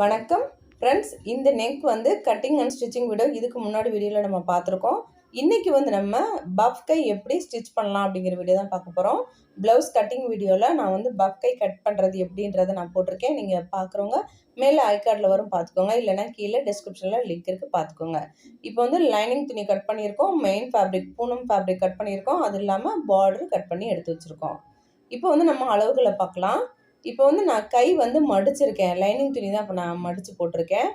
வணக்கம். ஃப்ரெண்ட்ஸ் இந்த நெக் வந்து கட்டிங் அண்ட் ஸ்டிச்சிங் வீடியோ இதுக்கு முன்னாடி வீடியோவில் நம்ம பார்த்துருக்கோம். இன்றைக்கி வந்து நம்ம பஃப் கை எப்படி ஸ்டிச் பண்ணலாம் அப்படிங்கிற வீடியோ தான் பார்க்க போகிறோம் ப்ளவுஸ் கட்டிங் வீடியோவில் நான் வந்து பஃப் கை கட் பண்ணுறது எப்படின்றத நான் போட்டிருக்கேன். நீங்கள் பார்க்குறவங்க மேலே ஐகார்டில் வரும் பார்த்துக்கோங்க. இல்லைனா கீழே டிஸ்கிரிப்ஷனில் லிங்க் இருக்குது பார்த்துக்கோங்க. இப்போ வந்து லைனிங் துணி கட் பண்ணியிருக்கோம். Main fabric Poonam fabric cut பண்ணியிருக்கோம். அது இல்லாமல் பார்டர் கட் பண்ணி எடுத்து வச்சுருக்கோம். இப்போ வந்து நம்ம அளவுகளை பார்க்கலாம். இப்போ வந்து நான் கை வந்து மடிச்சிருக்கேன். லைனிங் துணி தான் இப்போ நான் மடித்து போட்டிருக்கேன்.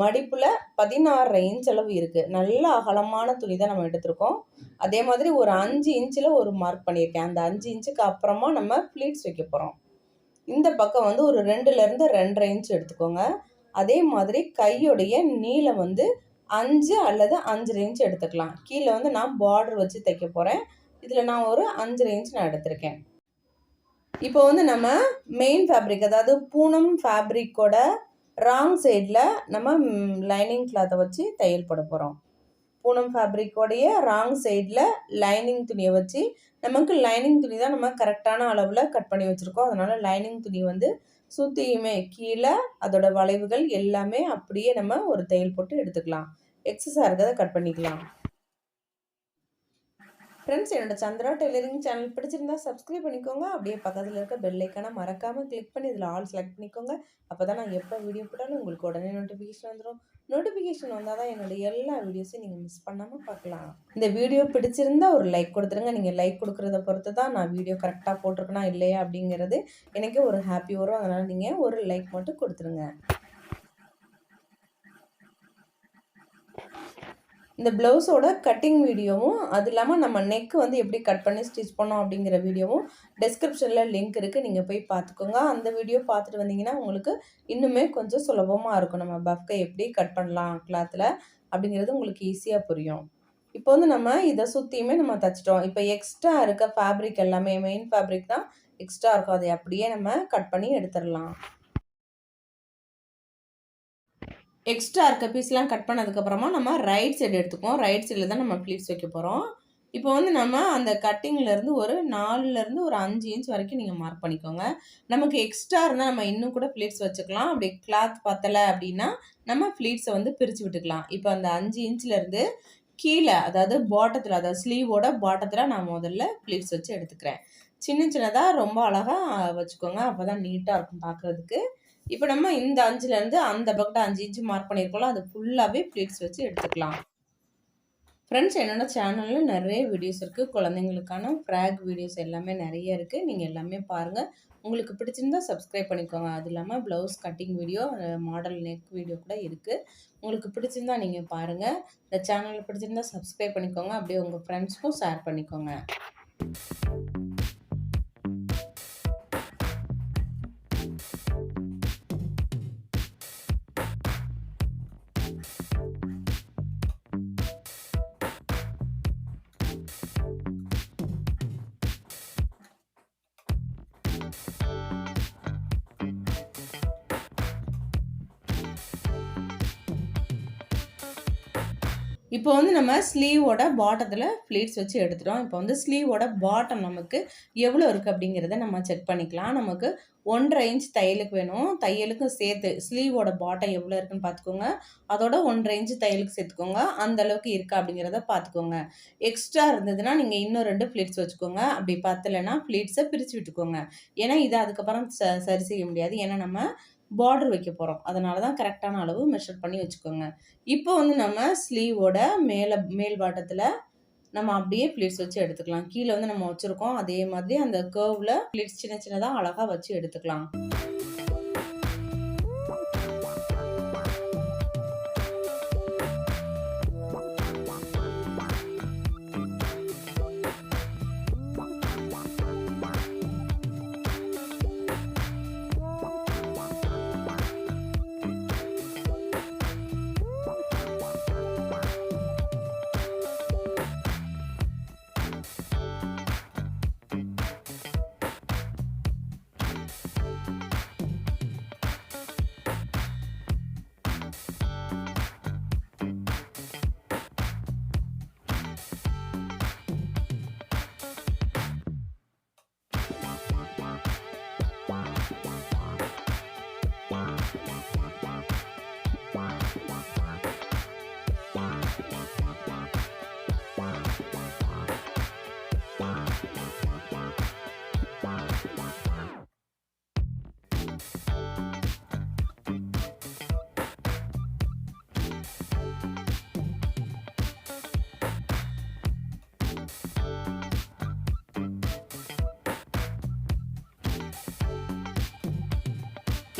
மடிப்பில் பதினாறரை இன்ச் அளவு இருக்குது நல்ல அகலமான துணி தான் நம்ம எடுத்திருக்கோம். அதே மாதிரி ஒரு அஞ்சு இன்ச்சில் ஒரு மார்க் பண்ணியிருக்கேன். அந்த அஞ்சு இன்ச்சுக்கு அப்புறமா நம்ம ப்ளீட்ஸ் வைக்க போகிறோம் இந்த பக்கம் வந்து ஒரு ரெண்டுலேருந்து ரெண்டரை இன்ச் எடுத்துக்கோங்க. அதே மாதிரி கையுடைய நீளம் வந்து அஞ்சு அல்லது அஞ்சரை இன்ச் எடுத்துக்கலாம். கீழே வந்து நான் பார்டர் வச்சு தைக்க போகிறேன் இதில் நான் ஒரு அஞ்சரை இன்ச் நான் எடுத்திருக்கேன். இப்போ வந்து நம்ம மெயின் ஃபேப்ரிக் அதாவது பூனம் ஃபேப்ரிக்கோட ராங் சைடில் நம்ம லைனிங் கிளாத்தை வச்சு தையல் போட போகிறோம் பூனம் ஃபேப்ரிக்கோடைய ராங் சைடில் லைனிங் துணியை வச்சு நமக்கு லைனிங் துணி தான் நம்ம கரெக்டான அளவில் கட் பண்ணி வச்சுருக்கோம். அதனால் லைனிங் துணி வந்து சுற்றியுமே கீழே அதோட வளைவுகள் எல்லாமே அப்படியே நம்ம ஒரு தையல் போட்டு எடுத்துக்கலாம். எக்ஸஸாக இருக்கிறத கட் பண்ணிக்கலாம். ஃப்ரெண்ட்ஸ் என்னோட சந்திரா டெய்லரிங் சேனல் பிடிச்சிருந்தா சப்ஸ்கிரைப் பண்ணிக்கோங்க. அப்படியே பக்கத்தில் இருக்க பெல் ஐக்கானை மறக்காமல் கிளிக் பண்ணி இதில் ஆல் செலக்ட் பண்ணிக்கோங்க. அப்போ தான் நான் எப்போ வீடியோ போட்டாலும் உங்களுக்கு உடனே நோட்டிஃபிகேஷன் வந்துடும் நோட்டிஃபிகேஷன் வந்தால் தான் என்னோட எல்லா வீடியோஸையும் நீங்கள் மிஸ் பண்ணாமல் பார்க்கலாம். இந்த வீடியோ பிடிச்சிருந்தா ஒரு லைக் கொடுத்துருங்க. நீங்கள் லைக் கொடுக்குறத பொறுத்து தான் நான் வீடியோ கரெக்டாக போட்டிருக்கேனா இல்லையா அப்படிங்கிறது எனக்கு ஒரு ஹாப்பி வரும் அதனால் நீங்கள் ஒரு லைக் மட்டும் கொடுத்துருங்க. இந்த ப்ளவுஸோட கட்டிங் வீடியோவும் அது இல்லாமல் நம்ம நெக் வந்து எப்படி கட் பண்ணி ஸ்டிச் பண்ணோம் அப்படிங்கிற வீடியோவும் டெஸ்கிரிப்ஷனில் லிங்க் இருக்குது நீங்கள் போய் பார்த்துக்கோங்க. அந்த வீடியோ பார்த்துட்டு வந்தீங்கன்னா உங்களுக்கு இன்னுமே கொஞ்சம் சுலபமாக இருக்கும். நம்ம பஃப்கை எப்படி கட் பண்ணலாம் கிளாத்தில் அப்படிங்கிறது உங்களுக்கு ஈஸியாக புரியும். இப்போ வந்து நம்ம இதை சுற்றியுமே நம்ம தைச்சிட்டோம். இப்போ எக்ஸ்ட்ரா இருக்க ஃபேப்ரிக் எல்லாமே மெயின் ஃபேப்ரிக் தான் எக்ஸ்ட்ரா இருக்கும். அதை அப்படியே நம்ம கட் பண்ணி எடுத்துடலாம். எக்ஸ்ட்ரா இருக்க பீஸ்லாம் கட் பண்ணதுக்கப்புறமா நம்ம ரைட் சைடு எடுத்துக்குவோம். ரைட் சைடில் தான் நம்ம ப்ளீட்ஸ் வைக்க போகிறோம் இப்போ வந்து நம்ம அந்த கட்டிங்லேருந்து ஒரு நாலுலேருந்து ஒரு அஞ்சு இன்ச் வரைக்கும் நீங்கள் மார்க் பண்ணிக்கோங்க. நமக்கு எக்ஸ்ட்ரா இருந்தால் நம்ம இன்னும் கூட ப்ளீட்ஸ் வச்சுக்கலாம். அப்படி கிளாத் பத்தலை அப்படின்னா நம்ம ஃப்ளீட்ஸை வந்து பிரித்து விட்டுக்கலாம். இப்போ அந்த அஞ்சு இன்ச்லேருந்து கீழே அதாவது பாட்டத்தில் அதாவது ஸ்லீவோட பாட்டத்தில் நான் முதல்ல ப்ளீட்ஸ் வச்சு எடுத்துக்கிறேன். சின்ன சின்னதாக ரொம்ப அழகாக வச்சுக்கோங்க. அப்போ தான் நீட்டாக இருக்கும் பார்க்குறதுக்கு. இப்போ நம்ம இந்த அஞ்சுலேருந்து அந்த பக்கத்தை அஞ்சு இன்ச்சு மார்க் பண்ணியிருக்கோம் அது ஃபுல்லாகவே ப்ளீட்ஸ் வச்சு எடுத்துக்கலாம். ஃப்ரெண்ட்ஸ் என்னோட சேனலில் நிறைய வீடியோஸ் இருக்குது குழந்தைங்களுக்கான ஃப்ராக் வீடியோஸ் எல்லாமே நிறைய இருக்குது நீங்கள் எல்லாமே பாருங்கள் உங்களுக்கு பிடிச்சிருந்தா சப்ஸ்கிரைப் பண்ணிக்கோங்க. அது இல்லாமல் blouse cutting video model neck video கூட இருக்குது உங்களுக்கு பிடிச்சிருந்தா நீங்கள் பாருங்கள் இந்த சேனலில் பிடிச்சிருந்தா சப்ஸ்கிரைப் பண்ணிக்கோங்க. அப்படியே உங்கள் ஃப்ரெண்ட்ஸ்க்கும் ஷேர் பண்ணிக்கோங்க. இப்போ வந்து நம்ம ஸ்லீவோட பாட்டத்தில் ஃப்ளீட்ஸ் வச்சு எடுத்துட்டோம். இப்போ வந்து ஸ்லீவோட பாட்டம் நமக்கு எவ்வளோ இருக்குது அப்படிங்கிறத நம்ம செக் பண்ணிக்கலாம். நமக்கு ஒன்றரை இன்ச் தையலுக்கு வேணும். தையலுக்கும் சேர்த்து ஸ்லீவோட பாட்டம் எவ்வளோ இருக்குன்னு பார்த்துக்கோங்க. அதோட ஒன்றரை இன்ச் தையலுக்கு சேர்த்துக்கோங்க. அந்த அளவுக்கு இருக்கா அப்படிங்கிறத பார்த்துக்கோங்க. எக்ஸ்ட்ரா இருந்ததுன்னா நீங்கள் இன்னும் ரெண்டு ஃப்ளீட்ஸ் வச்சுக்கோங்க. அப்படி பத்தலைன்னா ஃப்ளீட்ஸை பிரித்து விட்டுக்கோங்க. ஏன்னா இதை அதுக்கப்புறம் ச சரி செய்ய முடியாது. ஏன்னா நம்ம பார்டர் வைக்க போகிறோம் அதனால தான் கரெக்டான அளவு மெஷர் பண்ணி வச்சுக்கோங்க. இப்போ வந்து நம்ம ஸ்லீவோட மேலே மேல் பாட்டத்தில் நம்ம அப்படியே ப்ளீட்ஸ் வச்சு எடுத்துக்கலாம். கீழே வந்து நம்ம வச்சுருக்கோம். அதே மாதிரி அந்த கேர்வில் ப்ளீட்ஸ் சின்ன சின்னதாக அழகாக வச்சு எடுத்துக்கலாம்.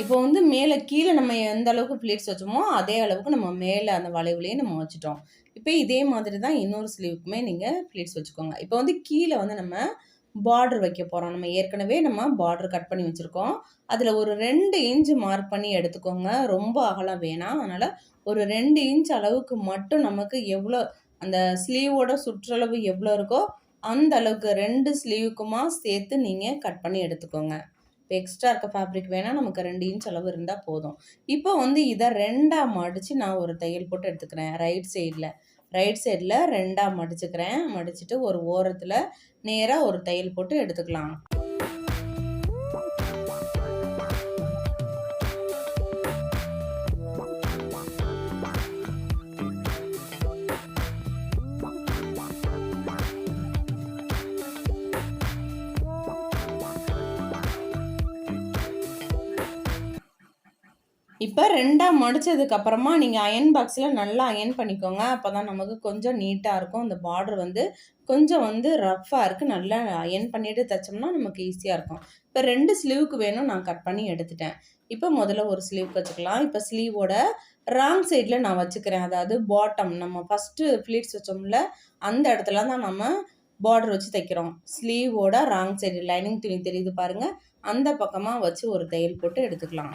இப்போ வந்து மேலே கீழே நம்ம எந்த அளவுக்கு பிளேட்ஸ் வச்சோமோ அதே அளவுக்கு நம்ம மேலே அந்த வளைவுலேயே நம்ம வச்சுட்டோம். இப்போ இதே மாதிரி தான் இன்னொரு ஸ்லீவுக்குமே நீங்கள் பிளேட்ஸ் வச்சுக்கோங்க. இப்போ வந்து கீழே வந்து நம்ம பார்டர் வைக்க போகிறோம் நம்ம ஏற்கனவே நம்ம பார்டர் கட் பண்ணி வச்சுருக்கோம். அதில் ஒரு ரெண்டு இன்ச்சு மார்க் பண்ணி எடுத்துக்கோங்க. ரொம்ப அகலம் வேணாம். அதனால் ஒரு ரெண்டு இன்ச் அளவுக்கு மட்டும் நமக்கு எவ்வளோ அந்த ஸ்லீவோட சுற்றளவு எவ்வளோ இருக்கோ அந்த அளவுக்கு ரெண்டு ஸ்லீவுக்குமா சேர்த்து நீங்கள் கட் பண்ணி எடுத்துக்கோங்க. இப்போ எக்ஸ்ட்ரா இருக்க ஃபேப்ரிக் வேணால் நமக்கு ரெண்டு இன்ச் அளவு இருந்தால் போதும். இப்போ வந்து இதை ரெண்டாக மடித்து நான் ஒரு தையல் போட்டு எடுத்துக்கிறேன். ரைட் சைடில் ரைட் சைடில் ரெண்டாக மடிச்சுக்கிறேன். மடிச்சுட்டு ஒரு ஓரத்தில் நேராக ஒரு தையல் போட்டு எடுத்துக்கலாம். இப்போ ரெண்டாக மடித்ததுக்கப்புறமா நீங்கள் அயன் பாக்ஸில் நல்லா அயன் பண்ணிக்கோங்க. அப்போ தான் நமக்கு கொஞ்சம் நீட்டாக இருக்கும். அந்த பார்டர் வந்து கொஞ்சம் வந்து ரஃப்பாக இருக்குது நல்லா அயன் பண்ணிவிட்டு தைச்சோம்னா நமக்கு ஈஸியாக இருக்கும். இப்போ ரெண்டு ஸ்லீவுக்கு வேணும் நான் கட் பண்ணி எடுத்துட்டேன். இப்போ முதல்ல ஒரு ஸ்லீவுக்கு வச்சுக்கலாம். இப்போ ஸ்லீவோட ராங் சைடில் நான் வச்சுக்கிறேன். அதாவது பாட்டம் நம்ம ஃபஸ்ட்டு ஃப்ளீட்ஸ் வச்சோம்ல அந்த இடத்துல தான் நம்ம பார்டர் வச்சு தைக்கிறோம். ஸ்லீவோட ராங் சைடு லைனிங் துணி தெரியுது பாருங்கள் அந்த பக்கமாக வச்சு ஒரு தையல் போட்டு எடுத்துக்கலாம்.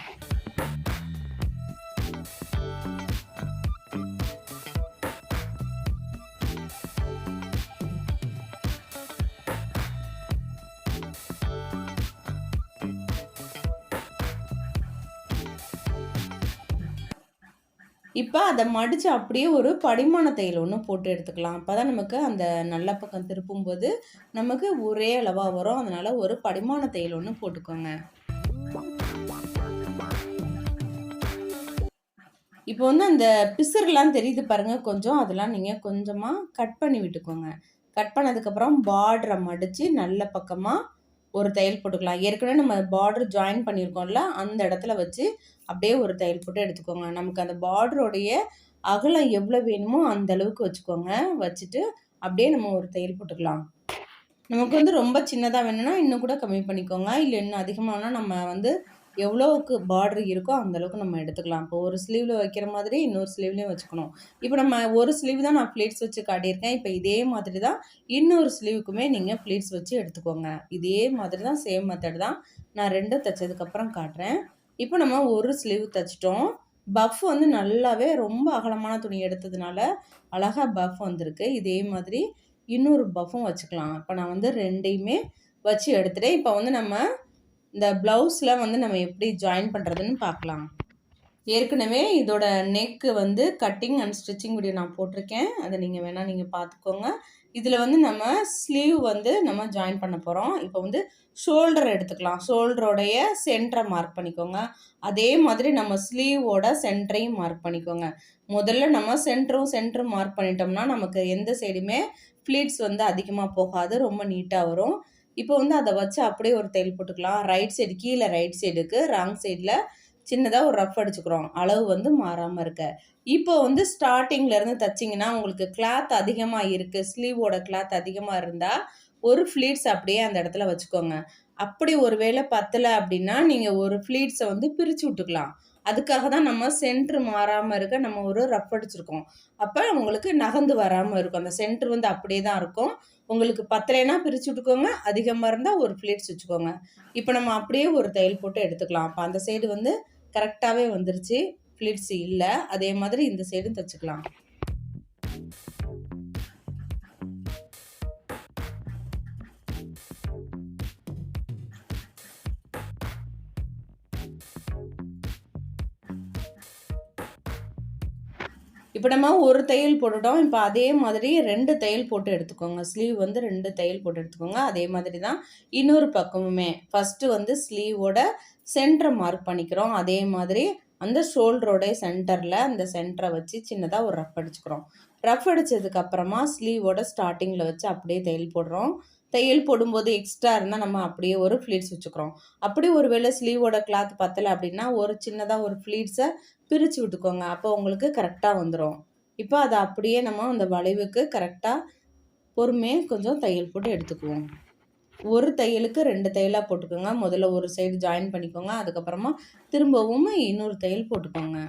இப்போ அதை மடித்து அப்படியே ஒரு படிமான தையல் ஒன்று போட்டு எடுத்துக்கலாம். அப்போ தான் நமக்கு அந்த நல்ல பக்கம் திருப்பும்போது நமக்கு ஒரே அளவாக வரும். அதனால் ஒரு படிமான தையல் ஒன்று போட்டுக்கோங்க. இப்போ வந்து அந்த பிசர்லாம் தெரியுது பாருங்கள் கொஞ்சம் அதெல்லாம் நீங்கள் கொஞ்சமாக கட் பண்ணி விட்டுக்கோங்க. கட் பண்ணதுக்கப்புறம் பார்டரை மடித்து நல்ல பக்கமாக ஒரு தையல் போட்டுக்கலாம். ஏற்கனவே நம்ம பார்டர் ஜாயின் பண்ணியிருக்கோம்ல அந்த இடத்துல வச்சு அப்படியே ஒரு தையல் போட்டு எடுத்துக்கோங்க. நமக்கு அந்த பார்டருடைய அகலம் எவ்வளோ வேணுமோ அந்த அளவுக்கு வச்சுக்கோங்க. வச்சுட்டு அப்படியே நம்ம ஒரு தையல் போட்டுக்கலாம். நமக்கு வந்து ரொம்ப சின்னதாக வேணும்னா இன்னும் கூட கம்மி பண்ணிக்கோங்க. இல்லை இன்னும் அதிகமானால் நம்ம வந்து எவ்வளோவுக்கு பார்டர் இருக்கோ அந்தளவுக்கு நம்ம எடுத்துக்கலாம். இப்போ ஒரு ஸ்லீவில் வைக்கிற மாதிரி இன்னொரு ஸ்லீவ்லேயும் வச்சுக்கணும். இப்போ நம்ம ஒரு ஸ்லீவ் தான் நான் ப்ளீட்ஸ் வச்சு காட்டியிருக்கேன். இப்போ இதே மாதிரி தான் இன்னொரு ஸ்லீவுக்குமே நீங்கள் ப்ளீட்ஸ் வச்சு எடுத்துக்கோங்க. இதே மாதிரி தான் சேம் மெத்தட் தான் நான் ரெண்டும் தைச்சதுக்கப்புறம் காட்டுறேன். இப்போ நம்ம ஒரு ஸ்லீவ் தைச்சிட்டோம். பஃப் வந்து நல்லாவே ரொம்ப அகலமான துணி எடுத்ததுனால அழகாக பஃப் வந்திருக்கு. இதே மாதிரி இன்னொரு பஃப்பும் வச்சுக்கலாம். இப்போ நான் வந்து ரெண்டையுமே வச்சு எடுத்துகிட்டேன் இப்போ வந்து நம்ம இந்த ப்ளவுஸில் வந்து நம்ம எப்படி ஜாயின் பண்ணுறதுன்னு பார்க்கலாம். ஏற்கனவே இதோட நெக்கு வந்து கட்டிங் அண்ட் ஸ்டிச்சிங் வீடியோ நான் போட்டிருக்கேன். அதை நீங்கள் வேணால் நீங்கள் பார்த்துக்கோங்க. இதில் வந்து நம்ம ஸ்லீவ் வந்து நம்ம ஜாயின் பண்ண போகிறோம் இப்போ வந்து ஷோல்டர் எடுத்துக்கலாம். ஷோல்டரோடைய சென்டரை மார்க் பண்ணிக்கோங்க. அதே மாதிரி நம்ம ஸ்லீவோட சென்டரையும் மார்க் பண்ணிக்கோங்க. முதல்ல நம்ம சென்டரும் சென்டரும் மார்க் பண்ணிட்டோம்னா நமக்கு எந்த சைடுமே ஃப்ளீட்ஸ் வந்து அதிகமாக போகாது. ரொம்ப நீட்டாக வரும். இப்போ வந்து அதை வச்சு அப்படியே ஒரு தையல் போட்டுக்கலாம். ரைட் சைடு கீழே ரைட் சைடுக்கு ராங் சைடில் சின்னதாக ஒரு ரஃப் அடிச்சுக்கிறோம். அளவு வந்து மாறாமல் இருக்க. இப்போ வந்து ஸ்டார்டிங்லேருந்து தைச்சிங்கன்னா உங்களுக்கு கிளாத் அதிகமாக இருக்குது ஸ்லீவோட கிளாத் அதிகமாக இருந்தால் ஒரு ஃப்ளீட்ஸ் அப்படியே அந்த இடத்துல வச்சுக்கோங்க. அப்படி ஒரு வேளை பத்தலை அப்படின்னா நீங்கள் ஒரு ஃப்ளீட்ஸை வந்து பிரித்து விட்டுக்கலாம். அதுக்காக தான் நம்ம சென்ட்ரு மாறாமல் இருக்க நம்ம ஒரு ரஃப் அடிச்சிருக்கோம். அப்போ உங்களுக்கு நகர்ந்து வராமல் இருக்கும். அந்த சென்ட்ரு வந்து அப்படியே தான் இருக்கும். உங்களுக்கு பத்தலைனா பிரித்து விட்டுக்கோங்க. அதிகமாக இருந்தால் ஒரு ஃப்ளீட்ஸ் வச்சுக்கோங்க. இப்போ நம்ம அப்படியே ஒரு தையல் போட்டு எடுத்துக்கலாம். அப்போ அந்த சைடு வந்து கரெக்டாகவே வந்துருச்சு. ஃப்ளீட்ஸ் இல்லை. அதே மாதிரி இந்த சைடும் தைச்சிக்கலாம். இப்போ நம்ம ஒரு தையல் போட்டுட்டோம். இப்போ அதே மாதிரி ரெண்டு தையல் போட்டு எடுத்துக்கோங்க. ஸ்லீவ் வந்து ரெண்டு தையல் போட்டு எடுத்துக்கோங்க. அதே மாதிரி தான் இன்னொரு பக்கமுமே. ஃபஸ்ட்டு வந்து ஸ்லீவோட சென்டரை மார்க் பண்ணிக்கிறோம். அதே மாதிரி அந்த ஷோல்டரோடைய சென்டரில் அந்த சென்டரை வச்சு சின்னதாக ஒரு ரஃப் அடிச்சுக்கிறோம். ரஃப் அடித்ததுக்கப்புறமா ஸ்லீவோட ஸ்டார்டிங்கில் வச்சு அப்படியே தையல் போடுறோம். தையல் போடும்போது எக்ஸ்ட்ரா இருந்தால் நம்ம அப்படியே ஒரு ஃப்ளீட்ஸ் வச்சுக்கிறோம். அப்படி ஒரு வேளை ஸ்லீவோட கிளாத் பத்தலை அப்படின்னா ஒரு சின்னதாக ஒரு ஃப்ளீட்ஸை பிரித்து விட்டுக்கோங்க. அப்போ உங்களுக்கு கரெக்டாக வந்துடும் இப்போ அதை அப்படியே நம்ம அந்த வளைவுக்கு கரெக்டாக பொறுமையாக கொஞ்சம் தையல் போட்டு எடுத்துக்குவோம். ஒரு தையலுக்கு ரெண்டு தையலாக போட்டுக்கோங்க. முதல்ல ஒரு சைடு ஜாயின் பண்ணிக்கோங்க. அதுக்கப்புறமா திரும்பவும் இன்னொரு தையல் போட்டுக்கோங்க.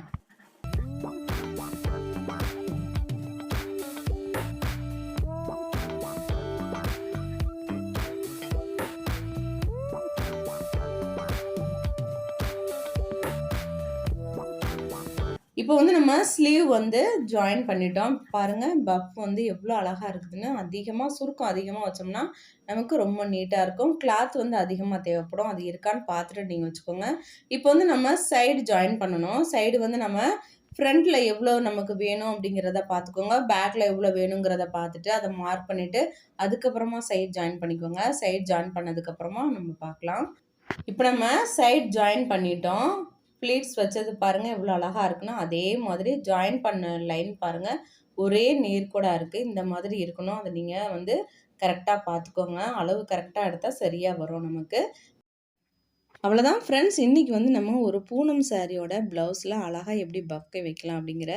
இப்போ வந்து நம்ம ஸ்லீவ் வந்து ஜாயின் பண்ணிட்டோம். பாருங்கள் பஃப் வந்து எவ்வளோ அழகாக இருக்குதுன்னு. அதிகமாக சுருக்கம் அதிகமாக வச்சோம்னா நமக்கு ரொம்ப நீட்டாக இருக்கும். கிளாத் வந்து அதிகமாக தேவைப்படும். அது இருக்கான்னு பார்த்துட்டு நீங்கள் வச்சுக்கோங்க. இப்போ வந்து நம்ம சைடு ஜாயின் பண்ணணும். சைடு வந்து நம்ம ஃப்ரண்ட்டில் எவ்வளோ நமக்கு வேணும் அப்படிங்கிறத பார்த்துக்கோங்க. பேக்கில் எவ்வளோ வேணுங்கிறத பார்த்துட்டு அதை மார்க் பண்ணிவிட்டு அதுக்கப்புறமா சைட் ஜாயின் பண்ணிக்கோங்க. சைட் ஜாயின் பண்ணதுக்கப்புறமா நம்ம பார்க்கலாம். இப்போ நம்ம சைட் ஜாயின் பண்ணிட்டோம். ப்ளீட்ஸ் வச்சது பாருங்கள் எவ்வளோ அழகாக இருக்குன்னா அதே மாதிரி ஜாயின் பண்ண லைன் பாருங்கள் ஒரே நேர்கோடாக இருக்குது இந்த மாதிரி இருக்கணும். அதை நீங்கள் வந்து கரெக்டாக பார்த்துக்கோங்க அளவு கரெக்டாக எடுத்தால் சரியாக வரும் நமக்கு. அவ்வளோதான் ஃப்ரெண்ட்ஸ் இன்றைக்கி வந்து நம்ம ஒரு பூனம் சாரியோட ப்ளவுஸில் அழகாக எப்படி பஃப்கை வைக்கலாம் அப்படிங்கிற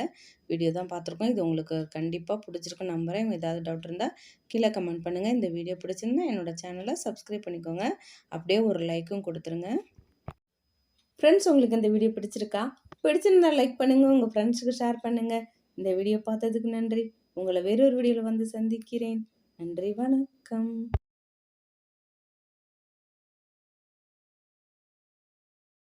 வீடியோ தான் பார்த்துருக்கோம். இது உங்களுக்கு கண்டிப்பாக பிடிச்சிருக்கும். நம்புகிறேன் ஏதாவது டவுட் இருந்தால் கீழே கமெண்ட் பண்ணுங்கள் இந்த வீடியோ பிடிச்சிருந்தா என்னோடய சேனலை சப்ஸ்கிரைப் பண்ணிக்கோங்க. அப்படியே ஒரு லைக்கும் கொடுத்துருங்க. ஃப்ரெண்ட்ஸ் உங்களுக்கு இந்த வீடியோ பிடிச்சிருக்கா? பிடிச்சிருந்தா லைக் பண்ணுங்கள் உங்கள் ஃப்ரெண்ட்ஸுக்கு ஷேர் பண்ணுங்கள் இந்த வீடியோ பார்த்ததுக்கு நன்றி. உங்களை வேறொரு வீடியோவில் வந்து சந்திக்கிறேன். நன்றி வணக்கம்.